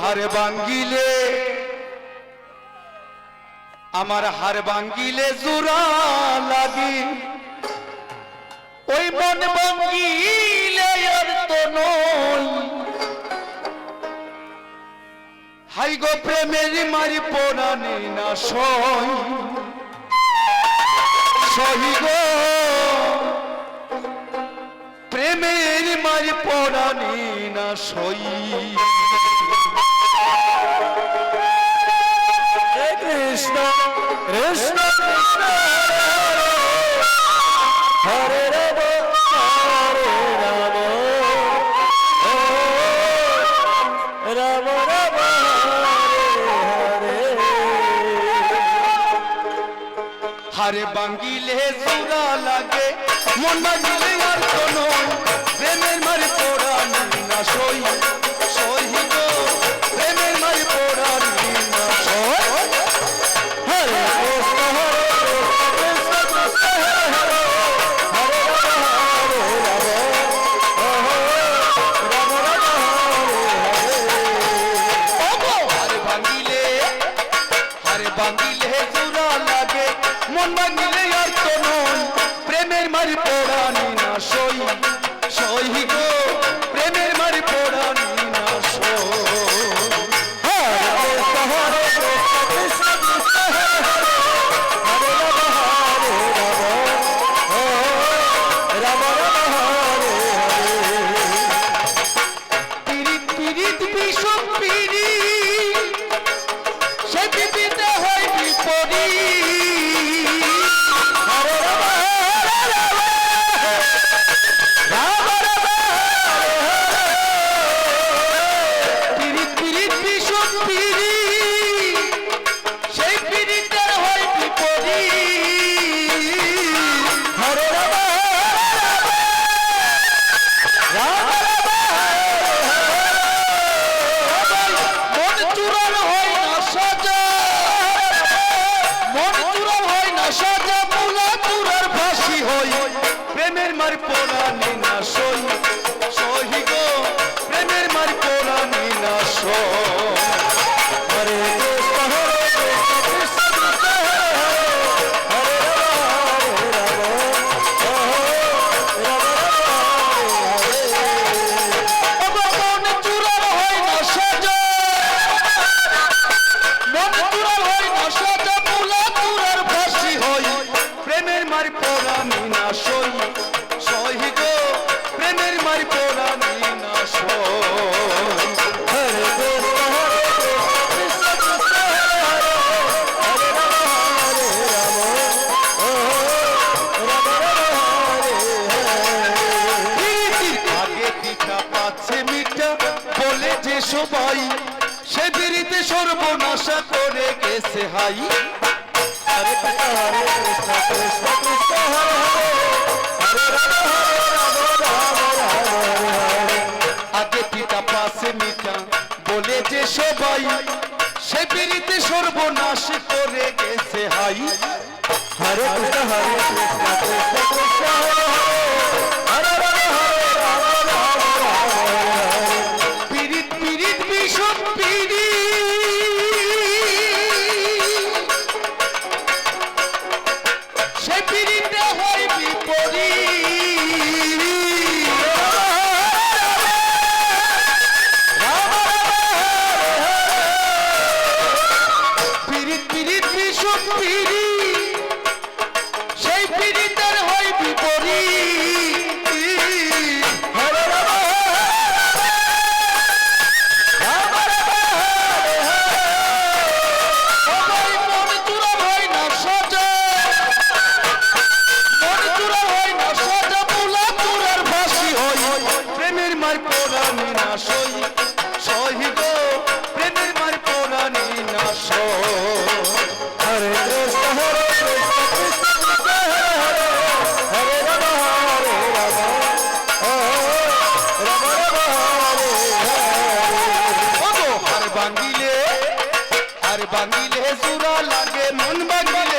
হার বাঙ্গিলে আমার হার বাঙ্গিলে জোড়া লাগি। ওই মন বাঙ্গিলে আর তো নই। হাই গো প্রেমের মারি পোড়ানি না সই। সহি গো, প্রেমের মারি পোড়ানি না সই। কৃষ্ণ কৃষ্ণ হরে রাম হরে রাম রাম রাম হরে হারে বাঙ্গিলে জোড়া লাগে মন বাঙ্গিলে আর কোনো বাঙ্গিলে জোড়া লাগে, মন বাঙ্গিলে আর কোনো প্রেমের মারি পোড়ানি না সই সই গো, প্রেমের মারি পোড়ানি না সই। হরে Shut up! সবাই সে বিড়িতে সর্বনাশা করে গেছে, হাই। আগে পিঠা পাচ্ছে মিঠা বলে যে সবাই, সে বিড়িতে সর্বনাশ করে গেছে, হাই। হরে কৃষ্ণ হরে কৃষ্ণ। বাঙ্গিলে সুরা লাগে মন বাঙ্গিলে